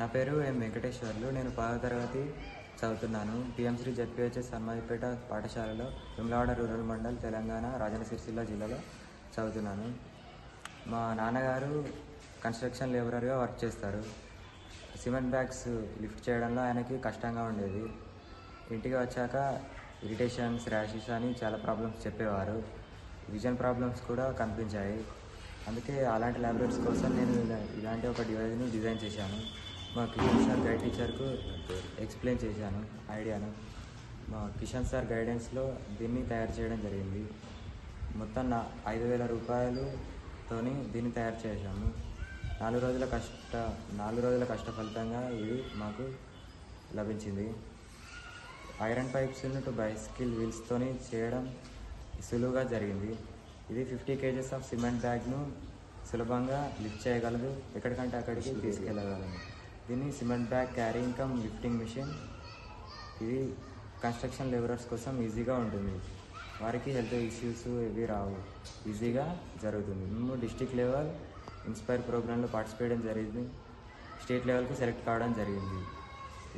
నా పేరు ఎం వెంకటేశ్వర్లు. నేను పదవ తరగతి చదువుతున్నాను. పిఎంశ్రీ జడ్పిహెచ్ఎస్ హన్మాదిపేట పాఠశాలలో విమలవాడ రూరల్ మండల్ తెలంగాణ రాజన్న సిరిసిల్ల జిల్లాలో చదువుతున్నాను. మా నాన్నగారు కన్స్ట్రక్షన్ లేబరర్గా వర్క్ చేస్తారు. సిమెంట్ బ్యాగ్స్ లిఫ్ట్ చేయడంలో ఆయనకి కష్టంగా ఉండేది. ఇంటికి వచ్చాక ఇరిటేషన్స్ ర్యాషెస్ అని చాలా ప్రాబ్లమ్స్ చెప్పేవారు. విజన్ ప్రాబ్లమ్స్ కూడా కనిపించాయి. అందుకే అలాంటి ల్యాబరేటరీస్ కోసం నేను ఇలాంటి ఒక డివైజ్ని డిజైన్ చేశాను. మా కిషన్ సార్ గైడ్ టీచర్కు ఎక్స్ప్లెయిన్ చేశాను ఐడియాను మా కిషన్ సార్ గైడెన్స్లో దీన్ని తయారు చేయడం జరిగింది. మొత్తం నా ఐదు వేల రూపాయలుతోని దీన్ని తయారు చేశాము. నాలుగు రోజుల కష్ట నాలుగు రోజుల కష్ట ఫలితంగా ఇది మాకు లభించింది. ఐరన్ పైప్స్ టు బైసికిల్ వీల్స్తోని చేయడం సులువుగా జరిగింది. ఇది ఫిఫ్టీ కేజెస్ ఆఫ్ సిమెంట్ బ్యాగ్ను సులభంగా లిఫ్ట్ చేయగలదు. ఎక్కడికంటే అక్కడికి తీసుకెళ్ళగలదు దీన్ని cement bag carrying cum lifting machine. ఇది కన్స్ట్రక్షన్ లేబరర్స్ కోసం ఈజీగా ఉంటుంది. వారికి హెల్త్ ఇష్యూస్ ఇవి రావు. ఈజీగా జరుగుతుంది. మేము డిస్టిక్ లెవెల్ ఇన్స్పైర్ ప్రోగ్రాంలో పార్టిసిపేట్ చేయడం జరిగింది. స్టేట్ లెవెల్కి సెలెక్ట్ కావడం జరిగింది.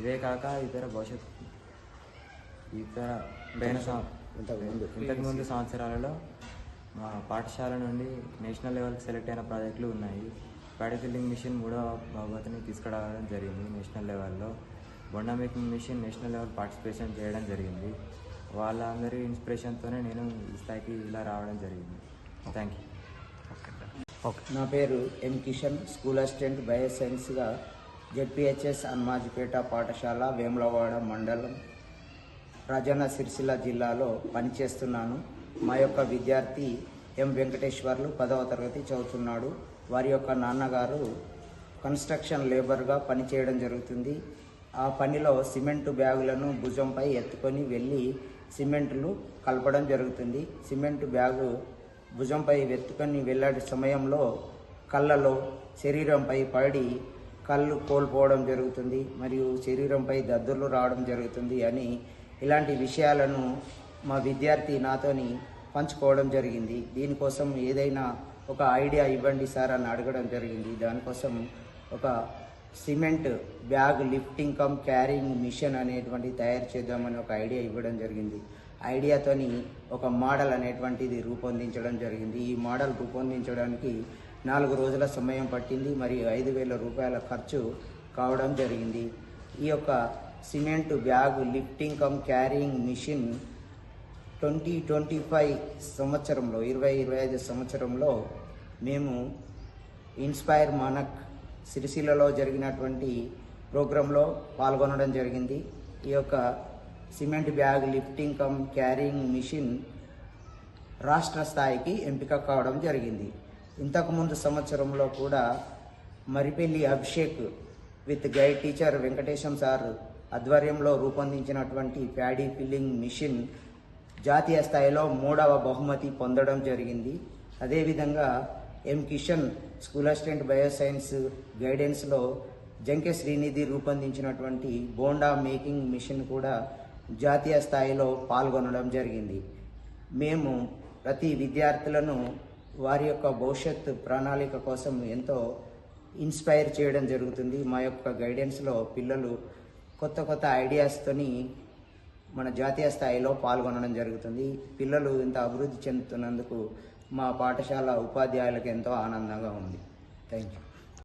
ఇదే కాక ఇతర భవిష్యత్ ఇతర పైన సం- ఇంతకుముందు సంవత్సరాలలో మా పాఠశాల నుండి నేషనల్ లెవెల్కి సెలెక్ట్ అయిన ప్రాజెక్టులు ఉన్నాయి. ప్యాడకిల్లింగ్ మిషన్ మూడవ బహుమతిని తీసుకురావడం జరిగింది నేషనల్ లెవెల్లో. Bonda making machine national level participation చేయడం జరిగింది. వాళ్ళందరి ఇన్స్పిరేషన్తోనే నేను ఈ స్థాయికి ఇలా రావడం జరిగింది. Thank you. నా పేరు ఎం కిషన్ స్కూల్ అసిస్టెంట్ బయోసైన్స్గా జెడ్పిహెచ్ఎస్ అన్మాజిపేట పాఠశాల వేములవాడ మండలం రాజన్న సిరిసిల్ల జిల్లాలో పనిచేస్తున్నాను. మా యొక్క విద్యార్థి ఎం వెంకటేశ్వర్లు పదవ తరగతి చదువుతున్నాడు. వారి యొక్క నాన్నగారు కన్స్ట్రక్షన్ లేబర్గా పనిచేయడం జరుగుతుంది. ఆ పనిలో సిమెంటు బ్యాగులను భుజంపై ఎత్తుకొని వెళ్ళి సిమెంట్లు కలపడం జరుగుతుంది. సిమెంటు బ్యాగు భుజంపై ఎత్తుకొని వెళ్ళే సమయంలో కళ్ళలో శరీరంపై పడి కళ్ళు కోల్పోవడం జరుగుతుంది మరియు శరీరంపై దద్దుర్లు రావడం జరుగుతుంది అని ఇలాంటి విషయాలను మా విద్యార్థి నాతోని పంచుకోవడం జరిగింది. దీనికోసం ఏదైనా ఒక ఐడియా ఇవ్వండి సార్ అని అడగడం జరిగింది. దానికోసం ఒక cement bag lifting cum carrying machine అనేటువంటి తయారు చేద్దామని ఒక ఐడియా ఇవ్వడం జరిగింది. ఐడియాతోని ఒక మోడల్ అనేటువంటిది రూపొందించడం జరిగింది. ఈ మోడల్ రూపొందించడానికి నాలుగు రోజుల సమయం పట్టింది. మరియు ఐదు వేల రూపాయల ఖర్చు కావడం జరిగింది. ఈ యొక్క cement bag lifting cum carrying machine twenty twenty five సంవత్సరంలో ఇరవై ఇరవై ఐదు సంవత్సరంలో మేము ఇన్స్పైర్ మనక్ సిరిసిల్లలో జరిగినటువంటి ప్రోగ్రాంలో పాల్గొనడం జరిగింది. ఈ యొక్క cement bag lifting cum carrying machine రాష్ట్ర స్థాయికి ఎంపిక కావడం జరిగింది. ఇంతకుముందు సంవత్సరంలో కూడా Maripelli Abhishek with guide teacher Venkatesham sir ఆధ్వర్యంలో రూపొందించినటువంటి ప్యాడీ ఫిల్లింగ్ మిషన్ జాతీయ స్థాయిలో మూడవ బహుమతి పొందడం జరిగింది. అదేవిధంగా M Kishan school assistant bioscience గైడెన్స్లో Janke Srinidhi రూపొందించినటువంటి బోండా మేకింగ్ మిషన్ కూడా జాతీయ స్థాయిలో పాల్గొనడం జరిగింది. మేము ప్రతి విద్యార్థులను వారి యొక్క భవిష్యత్ ప్రణాళిక కోసం ఎంతో ఇన్స్పైర్ చేయడం జరుగుతుంది. మా యొక్క గైడెన్స్లో పిల్లలు కొత్త కొత్త ఐడియాస్తోని మన జాతీయ స్థాయిలో పాల్గొనడం జరుగుతుంది. పిల్లలు ఇంత అభివృద్ధి చెందుతున్నందుకు మా పాఠశాల ఉపాధ్యాయులకు ఎంతో ఆనందంగా ఉంది. Thank you